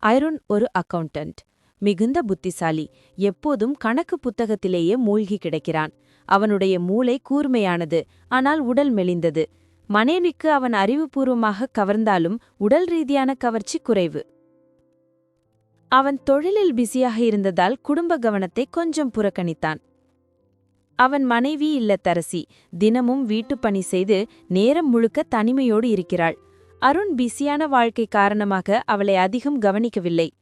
Iron ஒரு accountant. மிகுந்த புத்திசாலி. எப்போதும் கணக்கு புத்தகத்திலேயே மூழ்கி கிடக்கிறான். அவனுடைய மூளை கூர்மையானது ஆனால் உடல் மெலிந்தது. மனைவிக்கு அவன் அறிவுபூர்வமாக கவர்ந்தாலும் உடல் ரீதியான கவர்ச்சி குறைவு. அவன் தொழிலில் பிஸியாக இருந்ததால் குடும்ப கவனத்தை கொஞ்சம் புறக்கணித்தான். அவன் மனைவி இல்லத்தரசி. தினமும் வீட்டுப் பணி செய்து நேரம் முழுக்க தனிமையோடு இருக்கிறாள். அருண் பிஸியான வாழ்க்கை காரணமாக அவளை அதிகம் கவனிக்கவில்லை.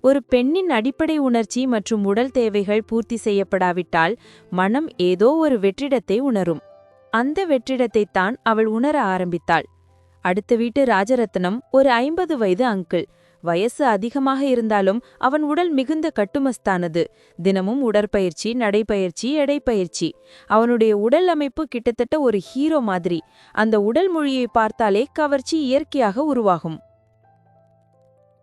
ஒரு பெண்ணின் அடிப்படை உணர்ச்சி மற்றும் உடல் தேவைகள் பூர்த்தி செய்யப்படாவிட்டால் மனம் ஏதோ ஒரு வெற்றிடத்தை உணரும். அந்த வெற்றிடத்தைத்தான் அவள் உணர ஆரம்பித்தாள். அடுத்த வீட்டு ராஜரத்னம் ஒரு ஐம்பது வயது அங்கிள். வயசு அதிகமாக இருந்தாலும் அவன் உடல் மிகுந்த கட்டுமஸ்தானது. தினமும் உடற்பயிற்சி நடைப்பயிற்சி எடைப்பயிற்சி. அவனுடைய உடல் அமைப்பு கிட்டத்தட்ட ஒரு ஹீரோ மாதிரி. அந்த உடல் மொழியை பார்த்தாலே கவர்ச்சி இயற்கையாக உருவாகும்.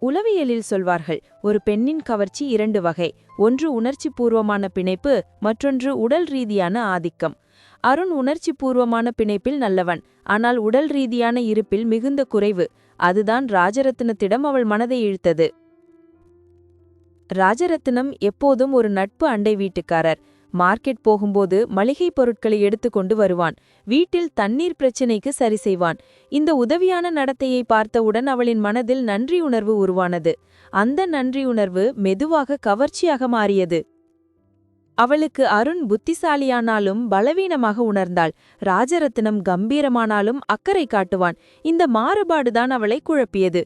உளவியலில் சொல்வார்கள் ஒரு பெண்ணின் கவர்ச்சி இரண்டு வகை. ஒன்று உணர்ச்சி பூர்வமான பிணைப்பு மற்றொன்று உடல் ரீதியான ஆதிக்கம். அருண் உணர்ச்சி பூர்வமான பிணைப்பில் நல்லவன். ஆனால் உடல் ரீதியான இருப்பில் மிகுந்த குறைவு. அதுதான் ராஜரத்னத்திடம் அவள் மனதை இழுத்தது. ராஜரத்னம் எப்போதும் ஒரு நட்பு அண்டை வீட்டுக்காரர். மார்க்கெட் போகும்போது மளிகை பொருட்களை எடுத்துக்கொண்டு வருவான். வீட்டில் தண்ணீர் பிரச்சினைக்கு சரி செய்வான். இந்த உதவியான நடத்தையை பார்த்தவுடன் அவளின் மனதில் நன்றியுணர்வு உருவானது. அந்த நன்றியுணர்வு மெதுவாக கவர்ச்சியாக மாறியது. அவளுக்கு அருண் புத்திசாலியானாலும் பலவீனமாக உணர்ந்தாள். ராஜரத்னம் கம்பீரமானாலும் அக்கறை காட்டுவான். இந்த மாறுபாடுதான் அவளை குழப்பியது.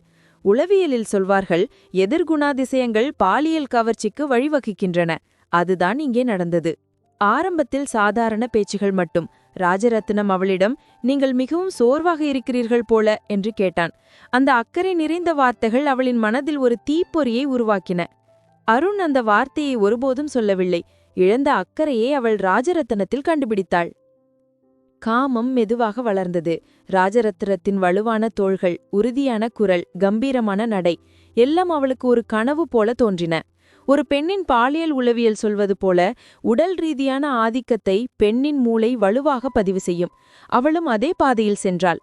உளவியலில் சொல்வார்கள் எதிர்குணாதிசயங்கள் பாலியல் கவர்ச்சிக்கு வழிவகுக்கின்றன. அதுதான் இங்கே நடந்தது. ஆரம்பத்தில் சாதாரண பேச்சுகள் மட்டும். ராஜரத்னம் அவளிடம் நீங்கள் மிகவும் சோர்வாக இருக்கிறீர்கள் போல என்று கேட்டான். அந்த அக்கறை நிறைந்த வார்த்தைகள் அவளின் மனதில் ஒரு தீப்பொறியை உருவாக்கின. அருண் அந்த வார்த்தையை ஒருபோதும் சொல்லவில்லை. இழந்த அக்கறையை அவள் ராஜரத்னத்தில் கண்டுபிடித்தாள். காமம் மெதுவாக வளர்ந்தது. ராஜரத்னத்தின் வலுவான தோள்கள் உறுதியான குரல் கம்பீரமான நடை எல்லாம் அவளுக்கு ஒரு கனவு போல தோன்றின. ஒரு பெண்ணின் பாலியல் உளவியல் சொல்வது போல உடல் ரீதியான ஆதிக்கத்தை பெண்ணின் மூளை வலுவாக பதிவு செய்யும். அவளும் அதே பாதையில் சென்றாள்.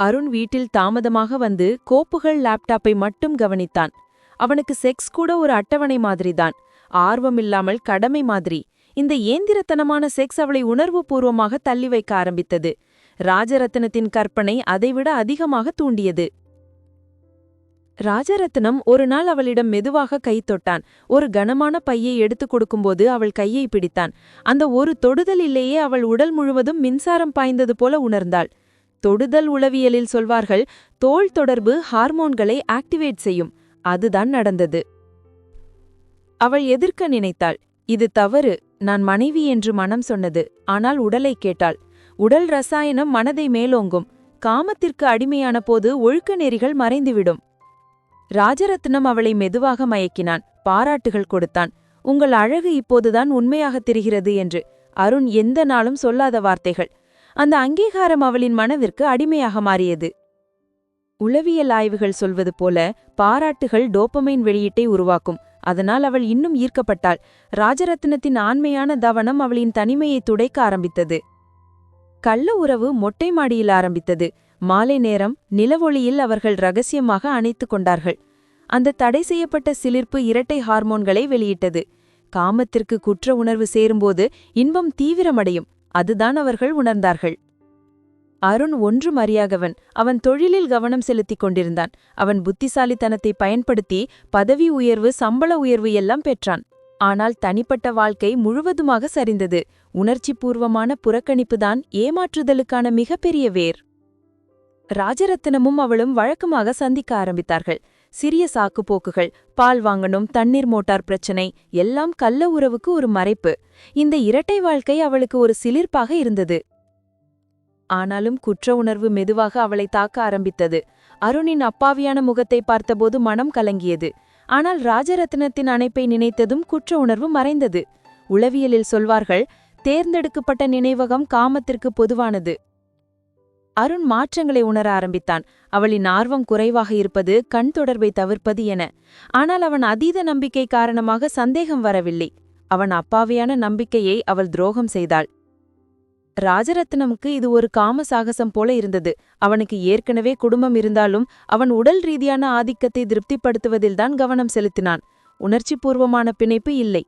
அருண் வீட்டில் தாமதமாக வந்து கோப்புகள் லேப்டாப்பை மட்டும் கவனித்தான். அவனுக்கு செக்ஸ் கூட ஒரு அட்டவணை மாதிரிதான். ஆர்வமில்லாமல் கடமை மாதிரி. இந்த ஏந்திரத்தனமான செக்ஸ் அவளை உணர்வுபூர்வமாக தள்ளி வைக்க ஆரம்பித்தது. ராஜரத்னத்தின் கற்பனை அதைவிட அதிகமாக தூண்டியது. ராஜரத்னம் ஒரு நாள் அவளிடம் மெதுவாக கை தொட்டான். ஒரு கனமான பையை எடுத்துக் கொடுக்கும்போது அவள் கையை பிடித்தான். அந்த ஒரு தொடுதலிலேயே அவள் உடல் முழுவதும் மின்சாரம் பாய்ந்தது போல உணர்ந்தாள். தொடுதல் உளவியலில் சொல்வார்கள் தோல் தொடர்பு ஹார்மோன்களை ஆக்டிவேட் செய்யும். அதுதான் நடந்தது. அவள் எதிர்க்க நினைத்தாள் இது தவறு நான் மனைவி என்று மனம் சொன்னது. ஆனால் உடலை கேட்டாள் உடல் ரசாயனம் மனதை மேலோங்கும் காமத்திற்கு அடிமையான போது ஒழுக்க நெறிகள் மறைந்துவிடும். ராஜரத்னம் அவளை மெதுவாக மயக்கினான் பாராட்டுகள் கொடுத்தான். உங்கள் அழகு இப்போதுதான் உண்மையாகத் தெரிகிறது என்று அருண் எந்த நாளும் சொல்லாத வார்த்தைகள். அந்த அங்கீகாரம் அவளின் மனதிற்கு அடிமையாக மாறியது. உளவியல் ஆய்வுகள் சொல்வது போல பாராட்டுகள் டோப்பமைன் வெளியீட்டை உருவாக்கும். அதனால் அவள் இன்னும் ஈர்க்கப்பட்டாள். ராஜரத்னத்தின் ஆண்மையான தவனம் அவளின் தனிமையை துடைக்க ஆரம்பித்தது. கள்ள உறவு மொட்டை மாடியில் ஆரம்பித்தது. மாலை நேரம் நிலவொளியில் அவர்கள் ரகசியமாக அணைத்துக் கொண்டார்கள். அந்த தடை செய்யப்பட்ட சிலிர்ப்பு இரட்டை ஹார்மோன்களை வெளியிட்டது. காமத்திற்கு குற்ற உணர்வு சேரும்போது இன்பம் தீவிரமடையும். அதுதான் அவர்கள் உணர்ந்தார்கள். அருண் ஒன்றும் அறியாகவன் அவன் தொழிலில் கவனம் செலுத்திக் கொண்டிருந்தான். அவன் புத்திசாலித்தனத்தை பயன்படுத்தி பதவி உயர்வு சம்பள உயர்வு எல்லாம் பெற்றான். ஆனால் தனிப்பட்ட வாழ்க்கை முழுவதுமாக சரிந்தது. உணர்ச்சிபூர்வமான புறக்கணிப்புதான் ஏமாற்றுதலுக்கான மிகப்பெரிய வேர். ராஜரத்னமும் அவளும் வழக்கமாக சந்திக்க ஆரம்பித்தார்கள். சிறிய சாக்குப்போக்குகள் பால் வாங்கணும் தண்ணீர் மோட்டார் பிரச்சனை எல்லாம் கள்ள உறவுக்கு ஒரு மறைப்பு. இந்த இரட்டை வாழ்க்கை அவளுக்கு ஒரு சிலிர்ப்பாக இருந்தது. ஆனாலும் குற்ற உணர்வு மெதுவாக அவளை தாக்க ஆரம்பித்தது. அருணின் அப்பாவியான முகத்தை பார்த்தபோது மனம் கலங்கியது. ஆனால் ராஜரத்னத்தின் அணைப்பை நினைத்ததும் குற்ற உணர்வு மறைந்தது. உளவியலில் சொல்வார்கள் தேர்ந்தெடுக்கப்பட்ட நினைவகம் காமத்திற்கு பொதுவானது. அருண் மாற்றங்களை உணர ஆரம்பித்தான். அவளின் ஆர்வம் குறைவாக இருப்பது கண் தொடர்பை தவிர்ப்பது என. ஆனால் அவன் அதீத நம்பிக்கை காரணமாக சந்தேகம் வரவில்லை. அவன் அப்பாவியான நம்பிக்கையை அவள் துரோகம் செய்தாள். ராஜரத்னமுக்கு இது ஒரு காம சாகசம் போல இருந்தது. அவனுக்கு ஏற்கனவே குடும்பம் இருந்தாலும் அவன் உடல் ரீதியான ஆதிக்கத்தை திருப்திப்படுத்துவதில்தான் கவனம் செலுத்தினான். உணர்ச்சிபூர்வமான பிணைப்பு இல்லை.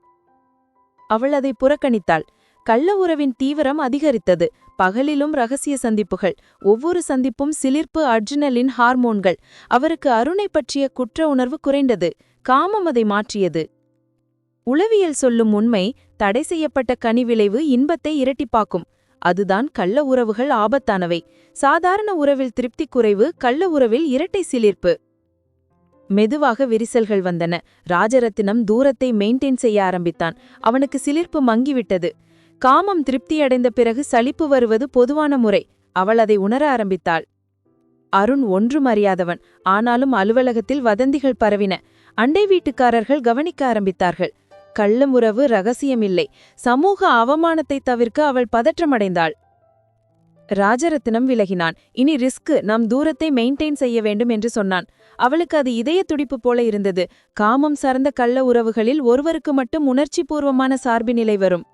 அவள் அதை புறக்கணித்தாள். கள்ள உறவின் தீவிரம் அதிகரித்தது. பகலிலும் ரகசிய சந்திப்புகள். ஒவ்வொரு சந்திப்பும் சிலிர்ப்பு அர்ஜுனலின் ஹார்மோன்கள். அவருக்கு அருணை பற்றிய குற்ற உணர்வு குறைந்தது. காமம் அதை மாற்றியது. உளவியல் சொல்லும் உண்மை தடை செய்யப்பட்ட கனி விளைவு இன்பத்தை இரட்டிப்பாக்கும். அதுதான் கள்ள உறவுகள் ஆபத்தானவை. சாதாரண உறவில் திருப்தி குறைவு கள்ள உறவில் இரட்டை சிலிர்ப்பு. மெதுவாக விரிசல்கள் வந்தன. ராஜரத்தினம் தூரத்தை மெயின்டைன் செய்ய ஆரம்பித்தான். அவனுக்கு சிலிர்ப்பு மங்கிவிட்டது. காமம் திருப்தியடைந்த பிறகு சலிப்பு வருவது பொதுவான முறை. அவள் அதை உணர ஆரம்பித்தாள். அருண் ஒன்றும் அறியாதவன் ஆனாலும் அலுவலகத்தில் வதந்திகள் பரவின. அண்டை வீட்டுக்காரர்கள் கவனிக்க ஆரம்பித்தார்கள். கள்ளமுறவு ரகசியமில்லை. சமூக அவமானத்தை தவிர்க்க அவள் பதற்றமடைந்தாள். ராஜரத்தினம் விலகினான். இனி ரிஸ்க் நாம் தூரத்தை மெயின்டைன் செய்ய வேண்டும் என்று சொன்னான். அவளுக்கு அது இதய துடிப்பு போல இருந்தது. காமம் சார்ந்த கள்ள உறவுகளில் ஒருவருக்கு மட்டும் உணர்ச்சிபூர்வமான சார்பு நிலை வரும்.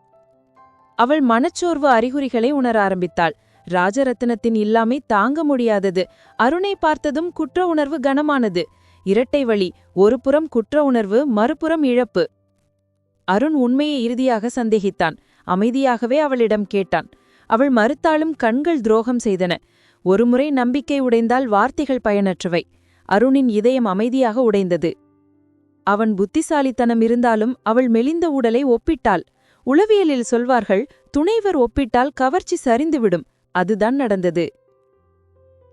அவள் மனச்சோர்வு அறிகுறிகளை உணர ஆரம்பித்தாள். ராஜரத்தினத்தின் இல்லாமை தாங்க முடியாதது. அருணை பார்த்ததும் குற்ற உணர்வு கனமானது. இரட்டை வழி ஒருபுறம் குற்ற உணர்வு மறுபுறம் இழப்பு. அருண் உண்மையை இறுதியாக சந்தேகித்தான். அமைதியாகவே அவளிடம் கேட்டான். அவள் மறுத்தாலும் கண்கள் துரோகம் செய்தன. ஒருமுறை நம்பிக்கை உடைந்தால் வார்த்தைகள் பயனற்றவை. அருணின் இதயம் அமைதியாக உடைந்தது. அவன் புத்திசாலித்தனம் இருந்தாலும் அவள் மெலிந்த உடலை ஒப்பிட்டாள். உளவியலில் சொல்வார்கள் துணைவர் ஒப்பிட்டால் கவர்ச்சி சரிந்துவிடும். அதுதான் நடந்தது.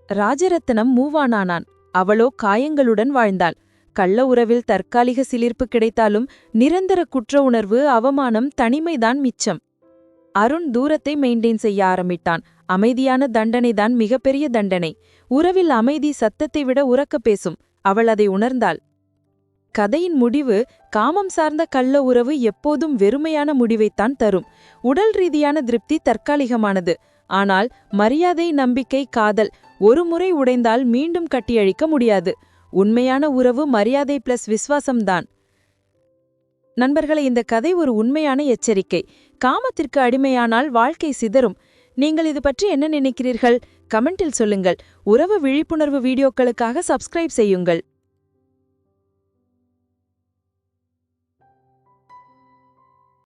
ராஜரத்னம் மூவானானான். அவளோ காயங்களுடன் வாழ்ந்தாள். கள்ள உறவில் தற்காலிக சிலிர்ப்பு கிடைத்தாலும் நிரந்தர குற்ற உணர்வு அவமானம் தனிமைதான் மிச்சம். அருண் தூரத்தை மெயின்டைன் செய்ய ஆரம்பித்தான். அமைதியான தண்டனைதான் மிகப்பெரிய தண்டனை. உறவில் அமைதி சத்தத்தை விட உறக்க பேசும். அவள் அதை உணர்ந்தாள். கதையின் முடிவு காமம் சார்ந்த கள்ள உறவு எப்போதும் வெறுமையான முடிவைத்தான் தரும். உடல் ரீதியான திருப்தி தற்காலிகமானது. ஆனால் மரியாதை நம்பிக்கை காதல் ஒருமுறை உடைந்தால் மீண்டும் கட்டியழிக்க முடியாது. உண்மையான உறவு மரியாதை பிளஸ் விஸ்வாசம்தான் நண்பர்களை இந்த கதை ஒரு உண்மையான எச்சரிக்கை. காமத்திற்கு அடிமையானால் வாழ்க்கை சிதறும். நீங்கள் இது பற்றி என்ன நினைக்கிறீர்கள்? கமெண்டில் சொல்லுங்கள். உறவு விழிப்புணர்வு வீடியோக்களுக்காக சப்ஸ்கிரைப் செய்யுங்கள்.